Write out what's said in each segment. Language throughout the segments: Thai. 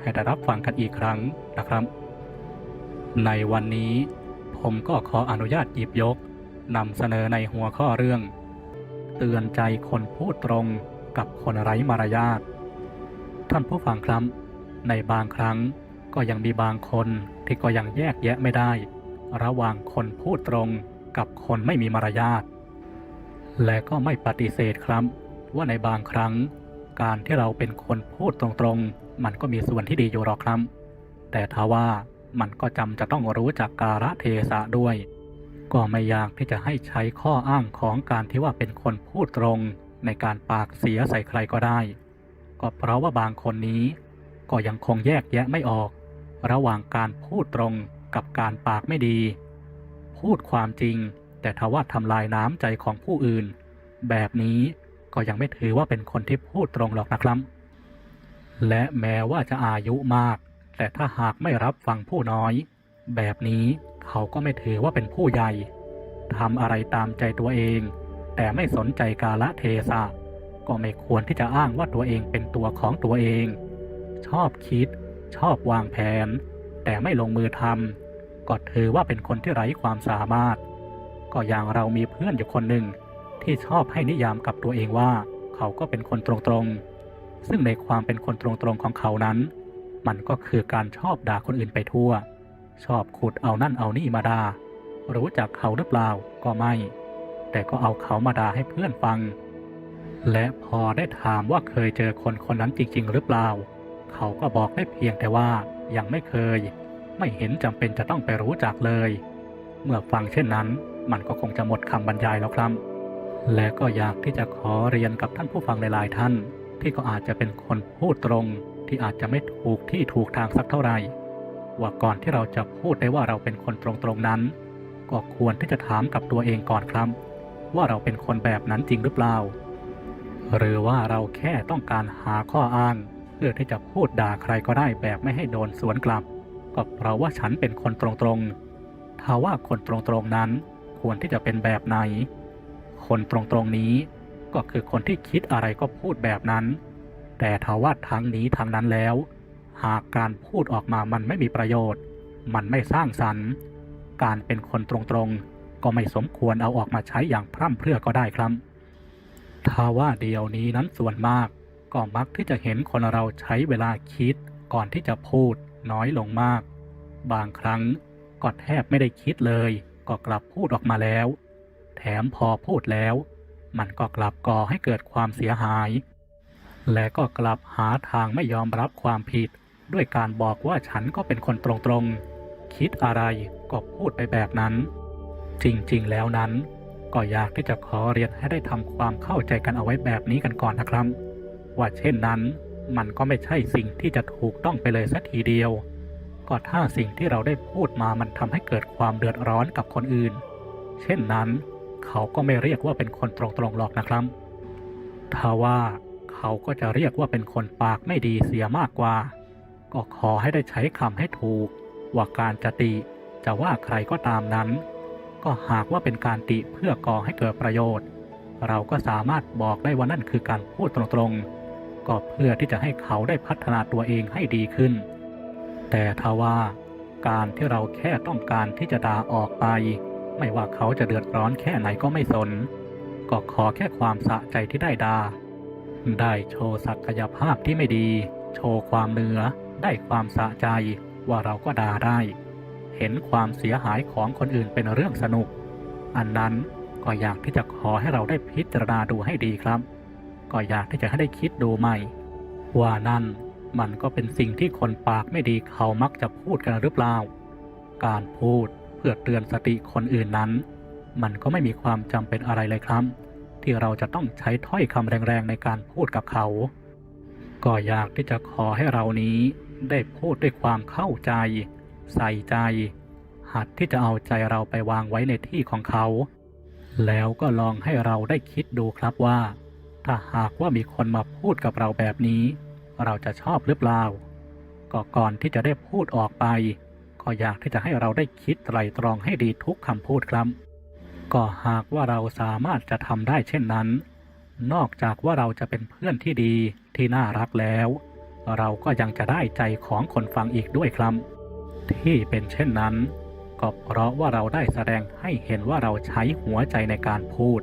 ให้ได้รับฟังกันอีกครั้งนะครับ ในวันนี้ผมก็ขออนุญาตหยิบยกนำเสนอในหัวข้อเรื่อง เตือนใจคนพูดตรงกับคนไร้มารยาทท่านผู้ฟังครับ ในบางครั้งก็ยังมีบางคนที่ก็ยังแยกแยะไม่ได้ ระหว่างคนพูดตรงกับคนไม่มีมารยาทและก็ไม่ปฏิเสธครับว่าในบางครั้งการที่เราเป็นคนพูดตรงๆ มันก็มีส่วนที่ดีอยู่หรอกครับ แต่ทว่ามันก็จำจะต้องรู้จักกาลเทศะด้วย ก็ไม่อยากที่จะให้ใช้ข้ออ้างของการที่ว่าเป็นคนพูดตรงในการปากเสียใส่ใครก็ได้ ก็เพราะว่าบางคนนี้ ก็ยังคงแยกแยะไม่ออก ระหว่างการพูดตรงกับการปากไม่ดี พูดความจริง แต่ทว่าทำลายน้ำใจของผู้อื่น แบบนี้ก็ยังไม่ถือว่าเป็นคนที่พูดตรงหรอกนะครับ และแม้ว่าจะอายุมาก แต่ถ้าหากไม่รับฟังผู้น้อย แบบนี้เขาก็ไม่ถือว่าเป็นผู้ใหญ่ทำอะไรตามใจตัวเอง แต่ไม่สนใจกาละเทศะ ก็ไม่ควรที่จะอ้างว่าตัวเองเป็นตัวของตัวเอง ชอบคิด ชอบวางแผน แต่ไม่ลงมือทำก็ถือว่าเป็นคนที่ไร้ความสามารถ ก็อย่างเรามีเพื่อนอยู่คนหนึ่งที่ชอบให้นิยามกับตัวเองว่า เขาก็เป็นคนตรงๆ ซึ่งในความเป็นคนตรงๆของเขานั้น มันก็คือการชอบด่าคนอื่นไปทั่ว ชอบขุดเอานั่นเอานี่มาด่ารู้จักเขาหรือเปล่าก็ไม่ แต่ก็เอาเขามาด่าให้เพื่อนฟัง และพอได้ถามว่าเคยเจอคนคนนั้นจริง ๆ หรือเปล่า เขาก็บอกได้เพียงแต่ว่ายังไม่เคย ไม่เห็นจำเป็นจะต้องไปรู้จักเลย เมื่อฟังเช่นนั้นมันก็คงจะหมดคำบรรยายแล้วครับ และก็อยากที่จะขอเรียนกับท่านผู้ฟังหลายๆท่าน ที่ก็อาจจะเป็นคนพูดตรงที่อาจจะไม่ถูกที่ถูกทางสักเท่าไหร่ ว่าก่อนที่เราจะพูดได้ว่าเราเป็นคนตรงๆนั้น ก็ควรที่จะถามกับตัวเองก่อนครับ ว่าเราเป็นคนแบบนั้นจริงหรือเปล่า หรือว่าเราแค่ต้องการหาข้ออ้าง เพื่อที่จะพูดด่าใครก็ได้แบบไม่ให้โดนสวนกลับ ก็เพราะว่าฉันเป็นคนตรงๆถ้าว่าคนตรงๆนั้นควรที่จะเป็นแบบไหน คนตรงๆนี้ ก็คือคนที่คิดอะไรก็พูดแบบนั้น แต่ถ้าว่าทางนี้ทางนั้นแล้ว หากการพูดออกมามันไม่มีประโยชน์ มันไม่สร้างสรรค์ การเป็นคนตรงๆ ก็ไม่สมควรเอาออกมาใช้อย่างพร่ำเพรื่อก็ได้ครับถ้าว่าเดียวนี้นั้นส่วนมาก ก็มักที่จะเห็นคนเราใช้เวลาคิดก่อนที่จะพูดน้อยลงมาก บางครั้งก็แทบไม่ได้คิดเลย ก็กลับพูดออกมาแล้ว แถมพอพูดแล้ว มันก็กลับก่อให้เกิดความเสียหาย และก็กลับหาทางไม่ยอมรับความผิด ด้วยการบอกว่าฉันก็เป็นคนตรงๆ คิดอะไรก็พูดไปแบบนั้น จริงๆแล้วนั้น ก็อยากที่จะขอเรียนให้ได้ทำความเข้าใจกันเอาไว้แบบนี้กันก่อนนะครับ ว่าเช่นนั้นมันก็ไม่ใช่สิ่งที่จะถูกต้องไปเลยสักทีเดียว ก็ถ้าสิ่งที่เราได้พูดมามันทำให้เกิดความเดือดร้อนกับคนอื่น เช่นนั้น เขาก็ไม่เรียกว่าเป็นคนตรงๆหรอกนะครับถ้าว่าเขาก็จะเรียกว่าเป็นคนปากไม่ดีเสียมากกว่า ก็ขอให้ได้ใช้คำให้ถูก ว่าการจะติจะว่าใครก็ตามนั้น ก็หากว่าเป็นการติเพื่อก่อให้เกิดประโยชน์ เราก็สามารถบอกได้ว่านั่นคือการพูดตรงๆ ก็เพื่อที่จะให้เขาได้พัฒนาตัวเองให้ดีขึ้น แต่ทว่าการที่เราแค่ต้องการที่จะด่าออกไป ไม่ว่าเขาจะเดือดร้อนแค่ไหนก็ไม่สน ก็ขอแค่ความสะใจที่ได้ด่าได้โชว์ศักยภาพที่ไม่ดี โชว์ความเหนือ ได้ความสะใจว่าเราก็ด่าได้ เห็นความเสียหายของคนอื่นเป็นเรื่องสนุก อันนั้นก็อยากที่จะขอให้เราได้พิจารณาดูให้ดีครับ ก็อยากที่จะให้ได้คิดดูใหม่ ว่านั่นมันก็เป็นสิ่งที่คนปากไม่ดีเขามักจะพูดกันหรือเปล่า การพูด เพื่อเตือนสติคนอื่นนั้น มันก็ไม่มีความจำเป็นอะไรเลยครับ ที่เราจะต้องใช้ถ้อยคำแรงๆในการพูดกับเขา ก็อยากที่จะขอให้เรานี้ได้พูดด้วยความเข้าใจ ใส่ใจ หัดที่จะเอาใจเราไปวางไว้ในที่ของเขา แล้วก็ลองให้เราได้คิดดูครับว่า ถ้าหากว่ามีคนมาพูดกับเราแบบนี้ เราจะชอบหรือเปล่าก็ก่อนที่จะได้พูดออกไป ก็อยากที่จะให้เราได้คิดไตรตรองให้ดีทุกคำพูดครับ ก็หากว่าเราสามารถจะทำได้เช่นนั้น นอกจากว่าเราจะเป็นเพื่อนที่ดีที่น่ารักแล้ว เราก็ยังจะได้ใจของคนฟังอีกด้วยครับ ที่เป็นเช่นนั้น ก็เพราะว่าเราได้แสดงให้เห็นว่าเราใช้หัวใจในการพูด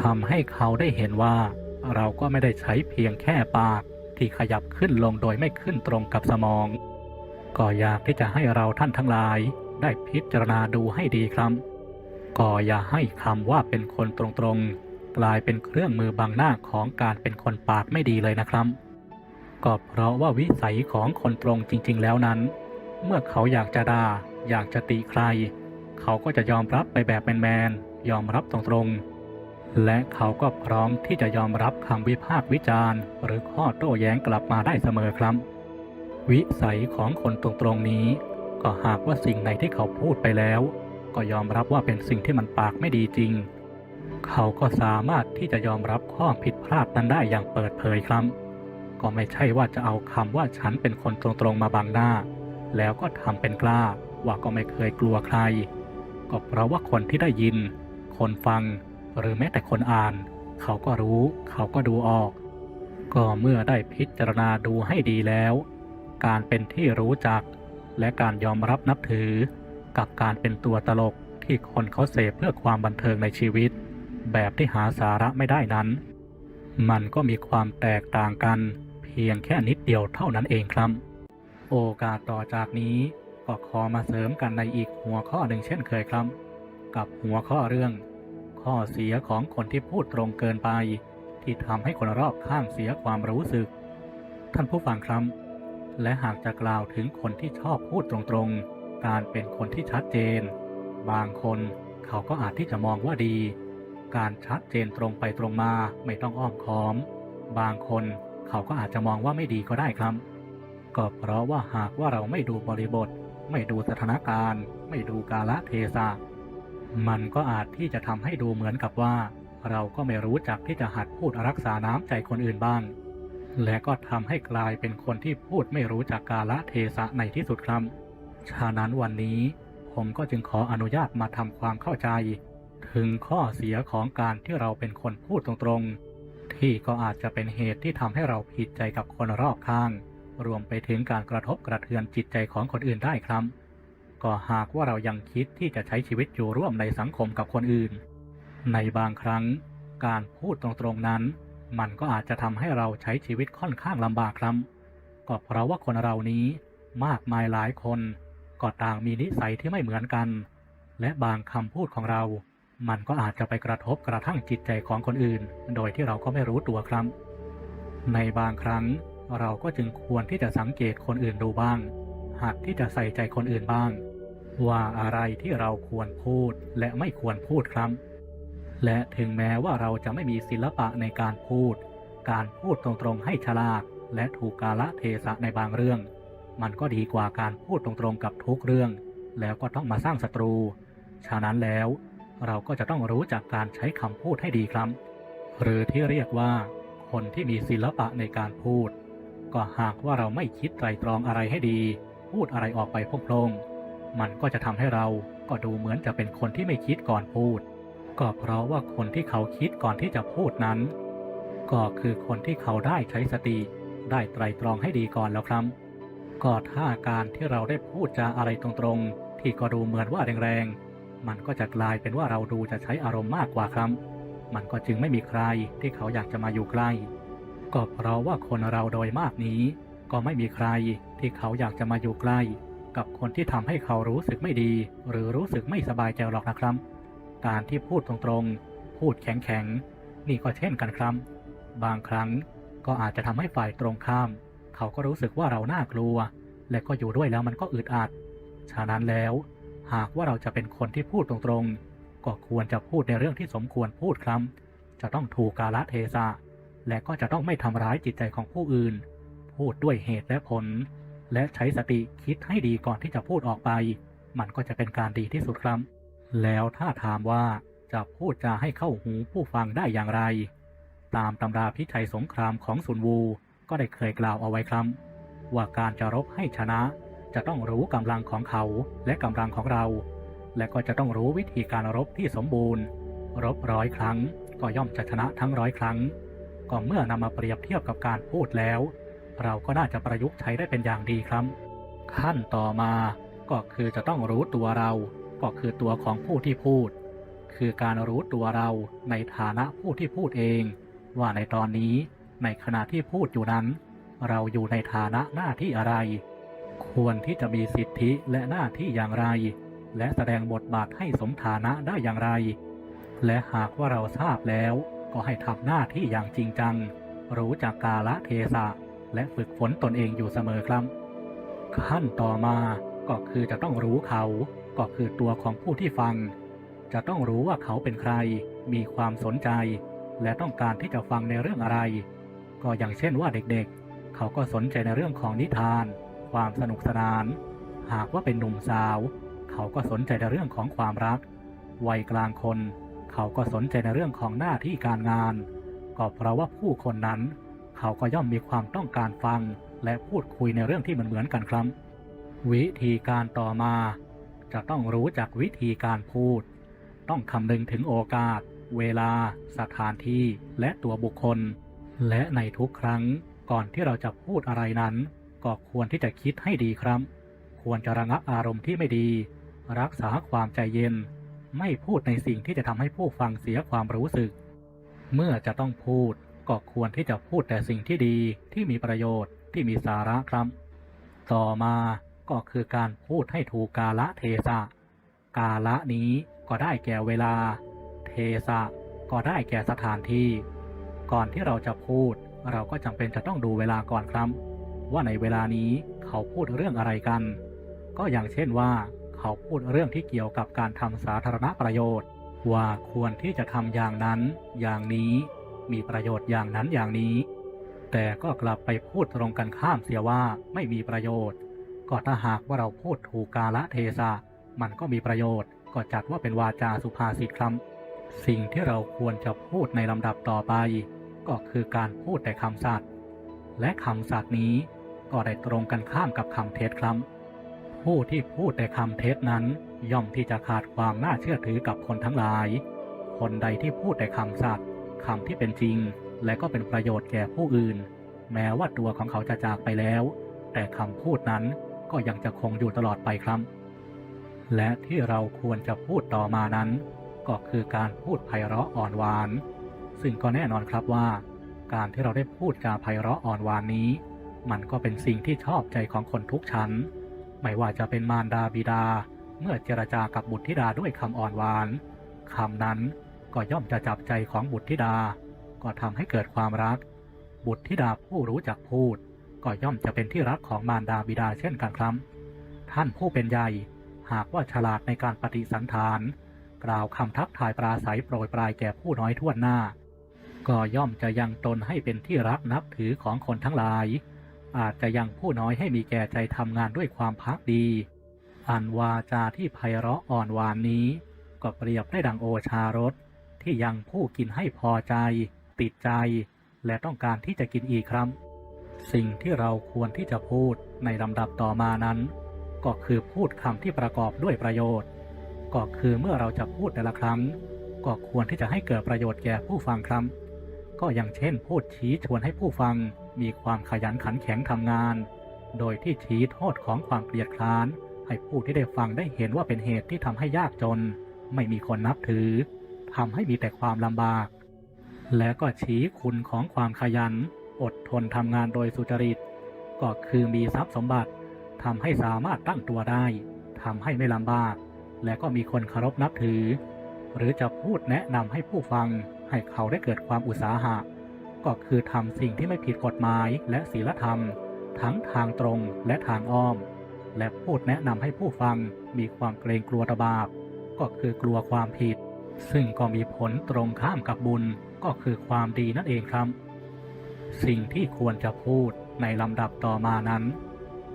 ทำให้เขาได้เห็นว่าเราก็ไม่ได้ใช้เพียงแค่ปากที่ขยับขึ้นลงโดยไม่ขึ้นตรงกับสมอง ก็อยากที่จะให้เราท่านทั้งหลายได้พิจารณาดูให้ดีครับ ก็อย่าให้คำว่าเป็นคนตรงๆ กลายเป็นเครื่องมือบังหน้าของการเป็นคนปากไม่ดีเลยนะครับ ก็เพราะว่าวิสัยของคนตรงจริง ๆ แล้วนั้น เมื่อเขาอยากจะด่าอยากจะติใคร เขาก็จะยอมรับไปแบบแมนๆยอมรับตรงๆ และเขาก็พร้อมที่จะยอมรับคำวิพากษ์วิจารณ์ หรือข้อโต้แย้งกลับมาได้เสมอครับ วิสัยของคนตรงๆนี้ ก็หากว่าสิ่งไหนที่เขาพูดไปแล้ว ก็ยอมรับว่าเป็นสิ่งที่มันปากไม่ดีจริง เขาก็สามารถที่จะยอมรับข้อผิดพลาดนั้นได้อย่างเปิดเผยครับ ก็ไม่ใช่ว่าจะเอาคำว่าฉันเป็นคนตรงๆมาบังหน้า แล้วก็ทำเป็นกล้าว่าก็ไม่เคยกลัวใคร ก็เพราะว่าคนที่ได้ยิน คนฟัง หรือแม้แต่คนอ่าน เขาก็รู้ เขาก็ดูออก ก็เมื่อได้พิจารณาดูให้ดีแล้ว การเป็นที่รู้จัก และการยอมรับนับถือ กับการเป็นตัวตลกที่คนเขาเสพเพื่อความบันเทิงในชีวิต แบบที่หาสาระไม่ได้นั้น มันก็มีความแตกต่างกันเพียงแค่นิดเดียวเท่านั้นเองครับ โอกาสต่อจากนี้ก็ขอมาเสริมกันในอีกหัวข้อหนึ่งเช่นเคยครับ กับหัวข้อเรื่อง ข้อเสียของคนที่พูดตรงเกินไป ที่ทำให้คนรอบข้างเสียความรู้สึก ท่านผู้ฟังครับ และหากจะกล่าวถึงคนที่ชอบพูดตรงๆ การเป็นคนที่ชัดเจน บางคนเขาก็อาจที่จะมองว่าดี การชัดเจนตรงไปตรงมาไม่ต้องอ้อมค้อม บางคนเขาก็อาจจะมองว่าไม่ดีก็ได้ครับ ก็เพราะว่าหากว่าเราไม่ดูบริบท ไม่ดูสถานการณ์ ไม่ดูกาลเทศะมันก็อาจที่จะทำให้ดูเหมือนกับว่า เราก็ไม่รู้จักที่จะหัดพูดรักษาน้ำใจคนอื่นบ้าง และก็ทำให้กลายเป็นคนที่พูดไม่รู้จักกาลเทศะในที่สุดครับ ฉะนั้นวันนี้ผมก็จึงขออนุญาตมาทำความเข้าใจ ถึงข้อเสียของการที่เราเป็นคนพูดตรงๆ ที่ก็อาจจะเป็นเหตุที่ทำให้เราผิดใจกับคนรอบข้าง รวมไปถึงการกระทบกระเทือนจิตใจของคนอื่นได้ครับ ก็หากว่าเรายังคิดที่จะใช้ชีวิตอยู่ร่วมในสังคมกับคนอื่น ในบางครั้ง การพูดตรงๆนั้น มันก็อาจจะทำให้เราใช้ชีวิตค่อนข้างลำบากครับ ก็เพราะว่าคนเรานี้มากมายหลายคนก็ต่างมีนิสัยที่ไม่เหมือนกัน และบางคำพูดของเรา มันก็อาจจะไปกระทบกระทั่งจิตใจของคนอื่น โดยที่เราก็ไม่รู้ตัวครับ ในบางครั้งเราก็จึงควรที่จะสังเกตคนอื่นดูบ้าง หากที่จะใส่ใจคนอื่นบ้าง ว่าอะไรที่เราควรพูดและไม่ควรพูดครับ และถึงแม้ว่าเราจะไม่มีศิลปะในการพูด การพูดตรงๆให้ฉลาดและถูกกาละเทศะในบางเรื่อง มันก็ดีกว่าการพูดตรงๆกับทุกเรื่อง แล้วก็ต้องมาสร้างศัตรู ฉะนั้นแล้ว เราก็จะต้องรู้จักการใช้คำพูดให้ดีครับ หรือที่เรียกว่า คนที่มีศิลปะในการพูด ก็หากว่าเราไม่คิดไตรตรองอะไรให้ดี พูดอะไรออกไปพร่งๆมันก็จะทำให้เราก็ดูเหมือนจะเป็นคนที่ไม่คิดก่อนพูด ก็เพราะว่าคนที่เขาคิดก่อนที่จะพูดนั้น ก็คือคนที่เขาได้ใช้สติ ได้ไตรตรองให้ดีก่อนแล้วครับ ก็ถ้าการที่เราได้พูดจาอะไรตรงๆ ที่ก็ดูเหมือนว่าแรงๆ มันก็จะกลายเป็นว่าเราดูจะใช้อารมณ์มากกว่าครับ มันก็จึงไม่มีใครที่เขาอยากจะมาอยู่ใกล้ ก็เพราะว่าคนเราโดยมากนี้ ก็ไม่มีใครที่เขาอยากจะมาอยู่ใกล้ กับคนที่ทำให้เขารู้สึกไม่ดี หรือรู้สึกไม่สบายใจหรอกนะครับ การที่พูดตรงๆ พูดแข็งๆ นี่ก็เช่นกันครับ บางครั้งก็อาจจะทำให้ฝ่ายตรงข้าม เขาก็รู้สึกว่าเราน่ากลัว และก็อยู่ด้วยแล้วมันก็อึดอัด ฉะนั้นแล้ว หากว่าเราจะเป็นคนที่พูดตรงๆ ก็ควรจะพูดในเรื่องที่สมควรพูดครับ จะต้องถูกกาลเทศะ และก็จะต้องไม่ทำร้ายจิตใจของผู้อื่น พูดด้วยเหตุและผล และใช้สติคิดให้ดีก่อนที่จะพูดออกไป มันก็จะเป็นการดีที่สุดครับ แล้วถ้าถามว่าจะพูดจาให้เข้าหูผู้ฟังได้อย่างไร ตามตำราพิชัยสงครามของซุนวูก็ได้เคยกล่าวเอาไว้ครับว่าการจะรบให้ชนะจะต้องรู้กำลังของเขาและกำลังของเรา และก็จะต้องรู้วิธีการรบที่สมบูรณ์ รบร้อยครั้งก็ย่อมจะชนะทั้งร้อยครั้ง ก็เมื่อนำมาเปรียบเทียบกับการพูดแล้ว เราก็น่าจะประยุกต์ใช้ได้เป็นอย่างดีครับ ขั้นต่อมาก็คือจะต้องรู้ตัวเรา ก็คือตัวของผู้ที่พูด คือการรู้ตัวเราในฐานะผู้ที่พูดเอง ว่าในตอนนี้ในขณะที่พูดอยู่นั้น เราอยู่ในฐานะหน้าที่อะไร ควรที่จะมีสิทธิและหน้าที่อย่างไร และแสดงบทบาทให้สมฐานะได้อย่างไร และหากว่าเราทราบแล้วก็ให้ทำหน้าที่อย่างจริงจัง รู้จักกาละเทศะ และฝึกฝนตนเองอยู่เสมอครับ ขั้นต่อมาก็คือจะต้องรู้เขา ก็คือตัวของผู้ที่ฟัง จะต้องรู้ว่าเขาเป็นใคร มีความสนใจ และต้องการที่จะฟังในเรื่องอะไร ก็อย่างเช่นว่าเด็กๆ เขาก็สนใจในเรื่องของนิทาน ความสนุกสนาน หากว่าเป็นหนุ่มสาว เขาก็สนใจในเรื่องของความรัก วัยกลางคน เขาก็สนใจในเรื่องของหน้าที่การงาน ก็เพราะว่าผู้คนนั้น เขาก็ย่อมมีความต้องการฟัง และพูดคุยในเรื่องที่มันเหมือนกันครับ วิธีการต่อมา จะต้องรู้จักวิธีการพูด ต้องคำนึงถึงโอกาส เวลา สถานที่และตัวบุคคล และในทุกครั้งก่อนที่เราจะพูดอะไรนั้น ก็ควรที่จะคิดให้ดีครับ ควรจะระงับอารมณ์ที่ไม่ดี รักษาความใจเย็น ไม่พูดในสิ่งที่จะทำให้ผู้ฟังเสียความรู้สึก เมื่อจะต้องพูดก็ควรที่จะพูดแต่สิ่งที่ดีที่มีประโยชน์ที่มีสาระครับ ต่อมา ก็คือการพูดให้ถูกกาละเทศะ กาละนี้ก็ได้แก่เวลา เทศะก็ได้แก่สถานที่ ก่อนที่เราจะพูด เราก็จำเป็นจะต้องดูเวลาก่อนครับ ว่าในเวลานี้เขาพูดเรื่องอะไรกัน ก็อย่างเช่นว่า เขาพูดเรื่องที่เกี่ยวกับการทำสาธารณประโยชน์ ว่าควรที่จะทำอย่างนั้น อย่างนี้มีประโยชน์อย่างนั้นอย่างนี้ แต่ก็กลับไปพูดตรงกันข้ามเสียว่าไม่มีประโยชน์ ก็ถ้าหากว่าเราพูดถูกกาละเทศะมันก็มีประโยชน์ ก็จัดว่าเป็นวาจาสุภาษิตครับสิ่งที่เราควรจะพูดในลำดับต่อไป ก็คือการพูดแต่คำสัตย์และคำสัตย์นี้ก็ได้ตรงกันข้ามกับคำเท็จครับผู้ที่พูดแต่คำเท็จนั้น ย่อมที่จะขาดความน่าเชื่อถือกับคนทั้งหลาย คนใดที่พูดแต่คำสัตย์คำที่เป็นจริง และก็เป็นประโยชน์แก่ผู้อื่น แม้ว่าตัวของเขาจะจากไปแล้ว แต่คำพูดนั้น ก็ยังจะคงอยู่ตลอดไปครับ และที่เราควรจะพูดต่อมานั้น ก็คือการพูดไพเราะอ่อนหวาน ซึ่งก็แน่นอนครับว่า การที่เราได้พูดจาไพเราะอ่อนหวานนี้ มันก็เป็นสิ่งที่ชอบใจของคนทุกชั้น ไม่ว่าจะเป็นมารดาบิดา เมื่อเจรจากับบุตรธิดาด้วยคำอ่อนหวานคำนั้นก็ย่อมจะจับใจของบุตรธิดา ก็ทำให้เกิดความรัก บุตรธิดาผู้รู้จักพูด ก็ย่อมจะเป็นที่รักของมารดาบิดาเช่นกันครับท่านผู้เป็นใหญ่หากว่าฉลาดในการปฏิสันฐาน กล่าวคำทักทายปราศัยโปรยปลายแก่ผู้น้อยทั่วหน้า ก็ย่อมจะยังตนให้เป็นที่รักนับถือของคนทั้งหลาย อาจจะยังผู้น้อยให้มีแก่ใจทำงานด้วยความพักดีอันวาจาที่ไพเราะอ่อนหวานนี้ ก็เปรียบได้ดังโอชารสที่ยังผู้กินให้พอใจ ติดใจ และต้องการที่จะกินอีกครับ สิ่งที่เราควรที่จะพูดในลำดับต่อมานั้น ก็คือพูดคำที่ประกอบด้วยประโยชน์ ก็คือเมื่อเราจะพูดแต่ละครั้ง ก็ควรที่จะให้เกิดประโยชน์แก่ผู้ฟังครับ ก็อย่างเช่น พูดชี้ชวนให้ผู้ฟังมีความขยันขันแข็งทำงาน โดยที่ชี้โทษของความเกลียดคร้าน ให้ผู้ที่ได้ฟังได้เห็นว่าเป็นเหตุที่ทำให้ยากจน ไม่มีคนนับถือทำให้มีแต่ความลำบาก และก็ชี้คุณของความขยัน อดทนทำงานโดยสุจริต ก็คือมีทรัพย์สมบัติทำให้สามารถตั้งตัวได้ทำให้ไม่ลำบาก และก็มีคนเคารพนับถือ หรือจะพูดแนะนำให้ผู้ฟังให้เขาได้เกิดความอุตสาหะ ก็คือทำสิ่งที่ไม่ผิดกฎหมายและศีลธรรม ทั้งทางตรงและทางอ้อม และพูดแนะนำให้ผู้ฟังมีความเกรงกลัวตบาปก็คือกลัวความผิด ซึ่งก็มีผลตรงข้ามกับบุญก็คือความดีนั่นเองครับ สิ่งที่ควรจะพูดในลำดับต่อมานั้น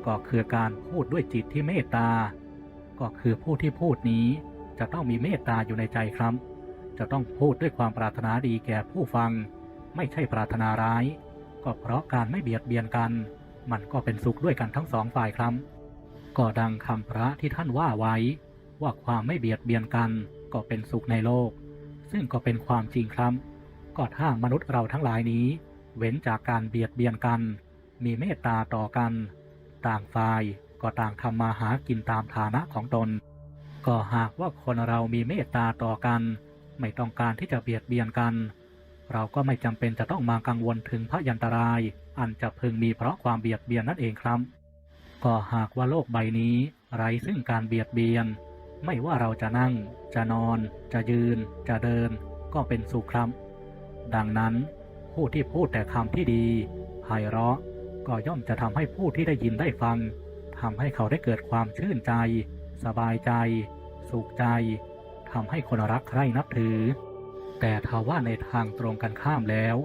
ก็คือการพูดด้วยจิตที่เมตตา ก็คือผู้ที่พูดนี้จะต้องมีเมตตาอยู่ในใจครับ จะต้องพูดด้วยความปรารถนาดีแก่ผู้ฟัง ไม่ใช่ปรารถนาร้าย ก็เพราะการไม่เบียดเบียนกัน มันก็เป็นสุขด้วยกันทั้งสองฝ่ายครับ ก็ดังคำพระที่ท่านว่าไว้ ว่าความไม่เบียดเบียนกันก็เป็นสุขในโลก ซึ่งก็เป็นความจริงครับ ก็ถ้ามนุษย์เราทั้งหลายนี้ เว้นจากการเบียดเบียนกัน มีเมตตาต่อกัน ต่างฝ่ายก็ต่างทำมาหากินตามฐานะของตน ก็หากว่าคนเรามีเมตตาต่อกัน ไม่ต้องการที่จะเบียดเบียนกัน เราก็ไม่จำเป็นจะต้องมากังวลถึงพระยันตราย อันจะพึงมีเพราะความเบียดเบียนนั่นเองครับ ก็หากว่าโลกใบนี้ ไร้ซึ่งการเบียดเบียน ไม่ว่าเราจะนั่ง จะนอน จะยืน จะเดิน ก็เป็นสุขครับ ดังนั้น ผู้ที่พูดแต่คำที่ดีไพเราะ ก็ย่อมจะทำให้ผู้ที่ได้ยินได้ฟังทำให้เขาได้เกิดความชื่นใจ สบายใจ สุขใจทำให้คนรักใคร่นับถือ แต่ถ้าว่าในทางตรงกันข้ามแล้ว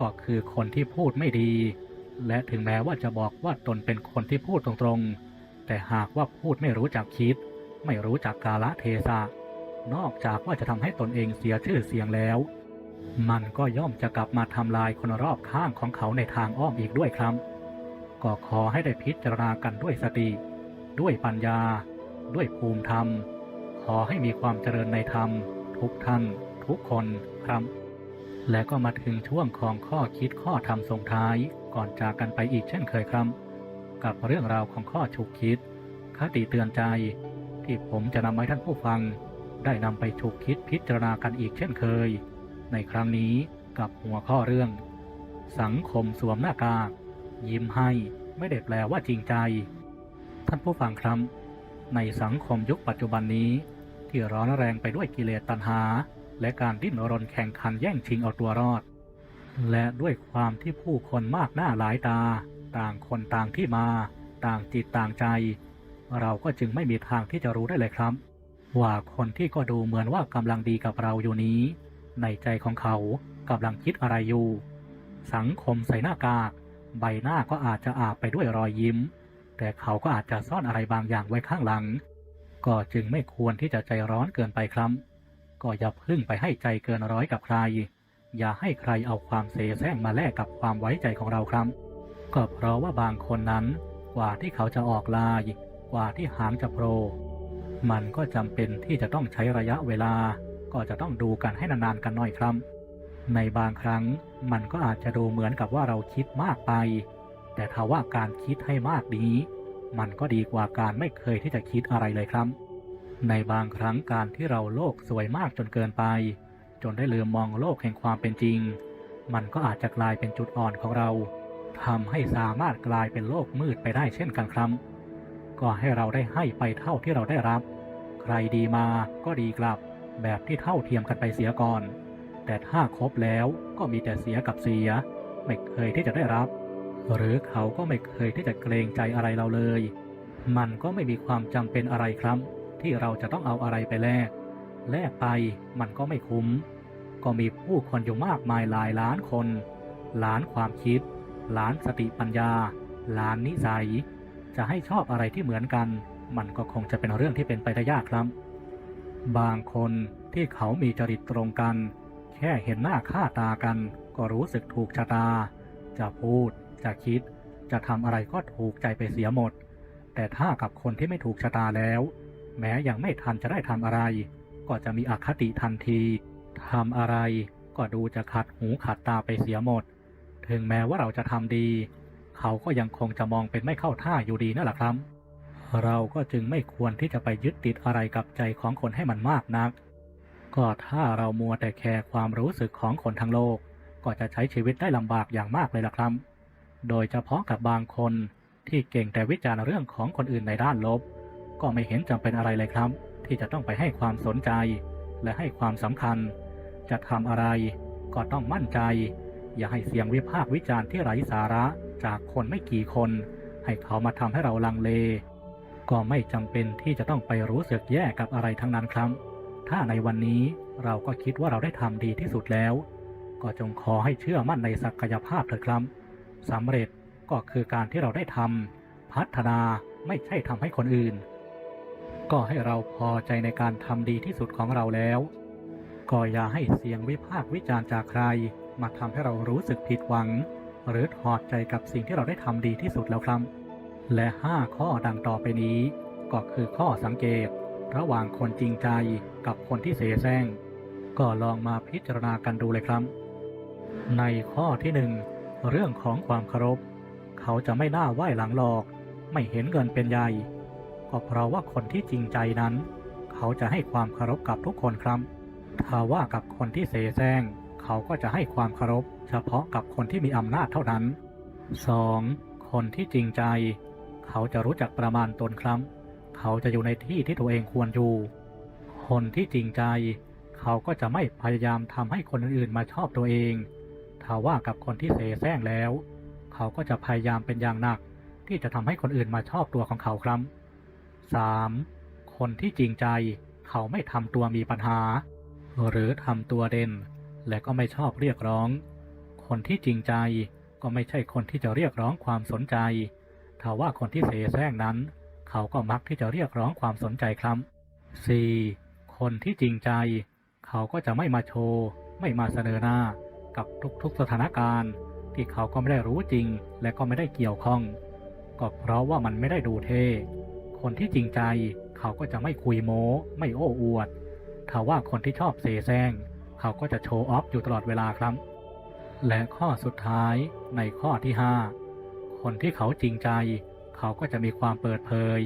ก็คือคนที่พูดไม่ดี และถึงแม้ว่าจะบอกว่าตนเป็นคนที่พูดตรงๆ แต่หากว่าพูดไม่รู้จักคิด ไม่รู้จักกาละเทศะ นอกจากว่าจะทำให้ตนเองเสียชื่อเสียงแล้ว มันก็ย่อมจะกลับมาทำลายคนรอบข้างของเขาในทางอ้อมอีกด้วยครับ ก็ขอให้ได้พิจารณากันด้วยสติ ด้วยปัญญา ด้วยภูมิธรรม ขอให้มีความเจริญในธรรม ทุกท่าน ทุกคนครับ และก็มาถึงช่วงของข้อคิดข้อธรรมส่งท้ายก่อนจากกันไปอีกเช่นเคยครับ กับเรื่องราวของข้อฉุกคิดคติเตือนใจ ที่ผมจะนำให้ท่านผู้ฟัง ได้นำไปฉุกคิดพิจารณากันอีกเช่นเคย ในครั้งนี้กับหัวข้อเรื่อง สังคมสวมหน้ากากยิ้มให้ไม่ได้แปลว่าจริงใจ ท่านผู้ฟังครับ ในสังคมยุคปัจจุบันนี้ ที่ร้อนแรงไปด้วยกิเลสตัณหา และการดิ้นรนแข่งขันแย่งชิงเอาตัวรอด และด้วยความที่ผู้คนมากหน้าหลายตา ต่างคนต่างที่มา ต่างจิตต่างใจ เราก็จึงไม่มีทางที่จะรู้ได้เลยครับ ว่าคนที่ก็ดูเหมือนว่ากำลังดีกับเราอยู่นี้ ในใจของเขากำลังคิดอะไรอยู่ สังคมใส่หน้ากาก ใบหน้าก็อาจจะอาบไปด้วยรอยยิ้ม แต่เขาก็อาจจะซ่อนอะไรบางอย่างไว้ข้างหลัง ก็จึงไม่ควรที่จะใจร้อนเกินไปครับ ก็อย่าพึ่งไปให้ใจเกินร้อยกับใคร อย่าให้ใครเอาความเสแสร้งมาแลกกับความไว้ใจของเราครับ ก็เพราะว่าบางคนนั้นกว่าที่เขาจะออกลาย กว่าที่หางจะโผล่มันก็จำเป็นที่จะต้องใช้ระยะเวลา ก็จะต้องดูกันให้นานๆกันหน่อยครับ ในบางครั้งมันก็อาจจะดูเหมือนกับว่าเราคิดมากไป แต่ถ้าว่าการคิดให้มากนี้ มันก็ดีกว่าการไม่เคยที่จะคิดอะไรเลยครับ ในบางครั้งการที่เราโลกสวยมากจนเกินไป จนได้ลืมมองโลกแห่งความเป็นจริง มันก็อาจจะกลายเป็นจุดอ่อนของเราทำให้สามารถกลายเป็นโลกมืดไปได้เช่นกันครับ ก็ให้เราได้ให้ไปเท่าที่เราได้รับ ใครดีมาก็ดีกลับ แบบที่เท่าเทียมกันไปเสียก่อน แต่ถ้าครบแล้วก็มีแต่เสียกับเสีย ไม่เคยที่จะได้รับ หรือเขาก็ไม่เคยที่จะเกรงใจอะไรเราเลย มันก็ไม่มีความจำเป็นอะไรครับ ที่เราจะต้องเอาอะไรไปแลก แลกไปมันก็ไม่คุ้ม ก็มีผู้คนอยู่มากมายหลายล้านคน ล้านความคิด ล้านสติปัญญา ล้านนิสัย จะให้ชอบอะไรที่เหมือนกัน มันก็คงจะเป็นเรื่องที่เป็นไปได้ยากครับ บางคนที่เขามีจริตตรงกัน แค่เห็นหน้าค่าตากัน ก็รู้สึกถูกชะตา จะพูด จะคิด จะทำอะไรก็ถูกใจไปเสียหมด แต่ถ้ากับคนที่ไม่ถูกชะตาแล้ว แม้ยังไม่ทันจะได้ทำอะไร ก็จะมีอคติทันทีทำอะไรก็ดูจะขัดหูขัดตาไปเสียหมด ถึงแม้ว่าเราจะทำดี เขาก็ยังคงจะมองเป็นไม่เข้าท่าอยู่ดีนั่นแหละครับ เราก็จึงไม่ควรที่จะไปยึดติดอะไรกับใจของคนให้มันมากนัก ก็ถ้าเรามัวแต่แคร์ความรู้สึกของคนทั้งโลก ก็จะใช้ชีวิตได้ลำบากอย่างมากเลยล่ะครับ โดยเฉพาะกับบางคนที่เก่งแต่วิจารณ์เรื่องของคนอื่นในด้านลบ ก็ไม่เห็นจำเป็นอะไรเลยครับ ที่จะต้องไปให้ความสนใจ และให้ความสำคัญ จะทำอะไรก็ต้องมั่นใจ อย่าให้เสียงวิพากษ์วิจารณ์ที่ไร้สาระจากคนไม่กี่คน ให้เขามาทำให้เราลังเล ก็ไม่จำเป็นที่จะต้องไปรู้สึกแย่กับอะไรทั้งนั้นครับ ถ้าในวันนี้เราก็คิดว่าเราได้ทำดีที่สุดแล้ว ก็จงขอให้เชื่อมั่นในศักยภาพเถิดครับสำเร็จก็คือการที่เราได้ทำพัฒนาไม่ใช่ทำให้คนอื่น ก็ให้เราพอใจในการทำดีที่สุดของเราแล้ว ก็อย่าให้เสียงวิพากษ์วิจารณ์จากใคร มาทำให้เรารู้สึกผิดหวัง หรือถอดใจกับสิ่งที่เราได้ทำดีที่สุดแล้วครับ และ 5 ข้อดังต่อไปนี้ ก็คือข้อสังเกต ระหว่างคนจริงใจกับคนที่เสแสร้ง ก็ลองมาพิจารณากันดูเลยครับ ในข้อที่หนึ่งเรื่องของความเคารพ เขาจะไม่น่าไหว้หลังหลอก ไม่เห็นเงินเป็นใหญ่ก็เพราะว่าคนที่จริงใจนั้น เขาจะให้ความเคารพกับทุกคนครับ ถ้าว่ากับคนที่เสแสร้ง เขาก็จะให้ความเคารพ เฉพาะกับคนที่มีอำนาจเท่านั้น 2. คนที่จริงใจ เขาจะรู้จักประมาณตนครับ เขาจะอยู่ในที่ที่ตัวเองควรอยู่ คนที่จริงใจ เขาก็จะไม่พยายามทำให้คนอื่นๆมาชอบตัวเองถ้าว่ากับคนที่เสแสร้งแล้ว เขาก็จะพยายามเป็นอย่างหนัก ที่จะทำให้คนอื่นมาชอบตัวของเขาครับ 3. คนที่จริงใจ เขาไม่ทำตัวมีปัญหา หรือทำตัวเด่น และก็ไม่ชอบเรียกร้อง คนที่จริงใจก็ไม่ใช่คนที่จะเรียกร้องความสนใจ ถ้าว่าคนที่เสแสร้งนั้น เขาก็มักที่จะเรียกร้องความสนใจครับ 4. คนที่จริงใจ เขาก็จะไม่มาโชว์ ไม่มาเสนอหน้า กับทุกๆสถานการณ์ ที่เขาก็ไม่ได้รู้จริง และก็ไม่ได้เกี่ยวข้อง ก็เพราะว่ามันไม่ได้ดูเท่คนที่จริงใจ เขาก็จะไม่คุยโม้ ไม่โอ้อวดถ้าว่าคนที่ชอบเสแสร้งเขาก็จะโชว์ออฟอยู่ตลอดเวลาครับ และข้อสุดท้ายในข้อที่ 5 คนที่เขาจริงใจ เขาก็จะมีความเปิดเผย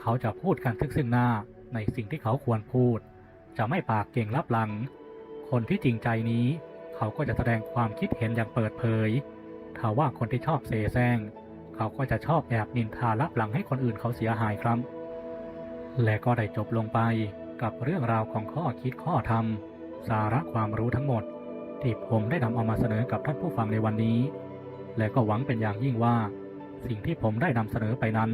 เขาจะพูดกันทึกซึ่งหน้าในสิ่งที่เขาควรพูด จะไม่ปากเก่งลับหลัง คนที่จริงใจนี้ เขาก็จะแสดงความคิดเห็นอย่างเปิดเผยถ้าว่าคนที่ชอบเสแสร้งเขาก็จะชอบแอบนินทาลับหลังให้คนอื่นเขาเสียหายครับ และก็ได้จบลงไปกับเรื่องราวของข้อคิดข้อธรรม สาระความรู้ทั้งหมด ที่ผมได้นำเอามาเสนอกับท่านผู้ฟังในวันนี้ และก็หวังเป็นอย่างยิ่งว่า สิ่งที่ผมได้นำเสนอไปนั้น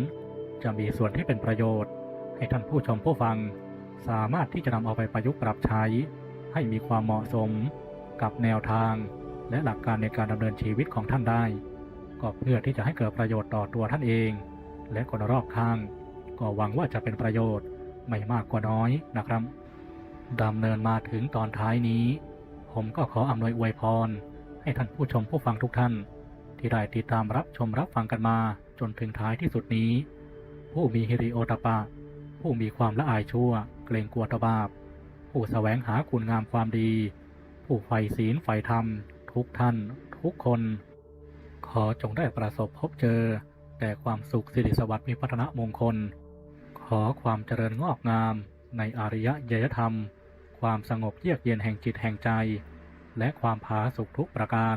จะมีส่วนที่เป็นประโยชน์ ให้ท่านผู้ชมผู้ฟัง สามารถที่จะนำเอาไปประยุกต์ปรับใช้ ให้มีความเหมาะสม กับแนวทาง และหลักการในการดำเนินชีวิตของท่านได้ ก็เพื่อที่จะให้เกิดประโยชน์ต่อตัวท่านเอง และคนรอบข้าง ก็หวังว่าจะเป็นประโยชน์ไม่มากกว่าน้อยนะครับดำเนินมาถึงตอนท้ายนี้ ผมก็ขออำนวยอวยพร ให้ท่านผู้ชมผู้ฟังทุกท่าน ที่ได้ติดตามรับชมรับฟังกันมาจนถึงท้ายที่สุดนี้ ผู้มีฮิริโอตปะ ผู้มีความละอายชั่ว เกรงกลัวตบาปผู้แสวงหาคุณงามความดี ผู้ใฝ่ศีลใฝ่ธรรม ทุกท่าน ทุกคน ขอจงได้ประสบพบเจอ แต่ความสุขสิริสวัสดิ์มีพัฒนมงคล ขอความเจริญงอกงาม ในอริยยยธรรม ความสงบเยือกเย็นแห่งจิตแห่งใจ และความผาสุกทุกประการ